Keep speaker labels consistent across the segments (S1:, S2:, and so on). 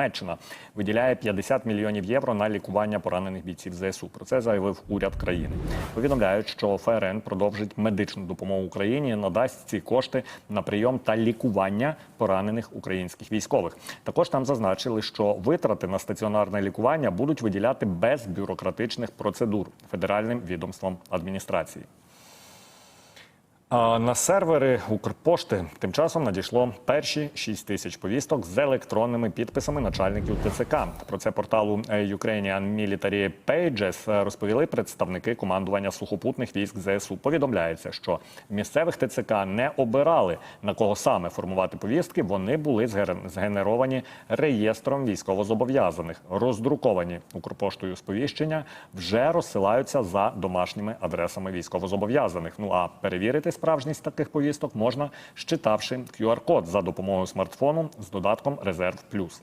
S1: Німеччина виділяє 50 мільйонів євро на лікування поранених бійців ЗСУ. Про це заявив уряд країни. Повідомляють, що ФРН продовжить медичну допомогу Україні, надасть ці кошти на прийом та лікування поранених українських військових. Також там зазначили, що витрати на стаціонарне лікування будуть виділяти без бюрократичних процедур федеральним відомством адміністрації. На сервери Укрпошти тим часом надійшло перші 6 тисяч повісток з електронними підписами начальників ТЦК. Про це порталу Ukrainian Military Pages розповіли представники командування сухопутних військ ЗСУ. Повідомляється, що місцевих ТЦК не обирали на кого саме формувати повістки. Вони були згенеровані реєстром військовозобов'язаних. Роздруковані Укрпоштою сповіщення вже розсилаються за домашніми адресами військовозобов'язаних. Ну а перевірити справжність таких повісток можна, щитавши QR-код за допомогою смартфону з додатком Резерв Плюс.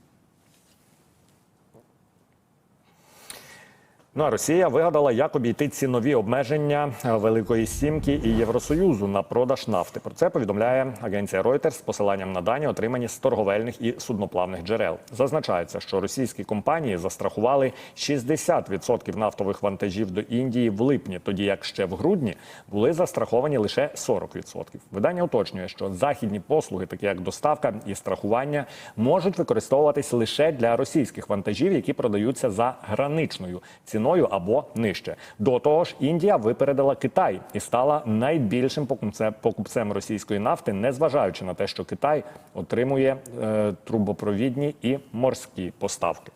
S1: Ну а Росія вигадала, як обійти цінові обмеження е, Великої Сімки і Євросоюзу на продаж нафти. Про це повідомляє агенція Reuters з посиланням на дані, отримані з торговельних і судноплавних джерел. Зазначається, що російські компанії застрахували 60% нафтових вантажів до Індії в липні, тоді як ще в грудні були застраховані лише 40%. Видання уточнює, що західні послуги, такі як доставка і страхування, можуть використовуватись лише для російських вантажів, які продаються за граничною ціною або нижче. До того ж, Індія випередила Китай і стала найбільшим покупцем, покупцем російської нафти, незважаючи на те, що Китай отримує е, трубопровідні і морські поставки.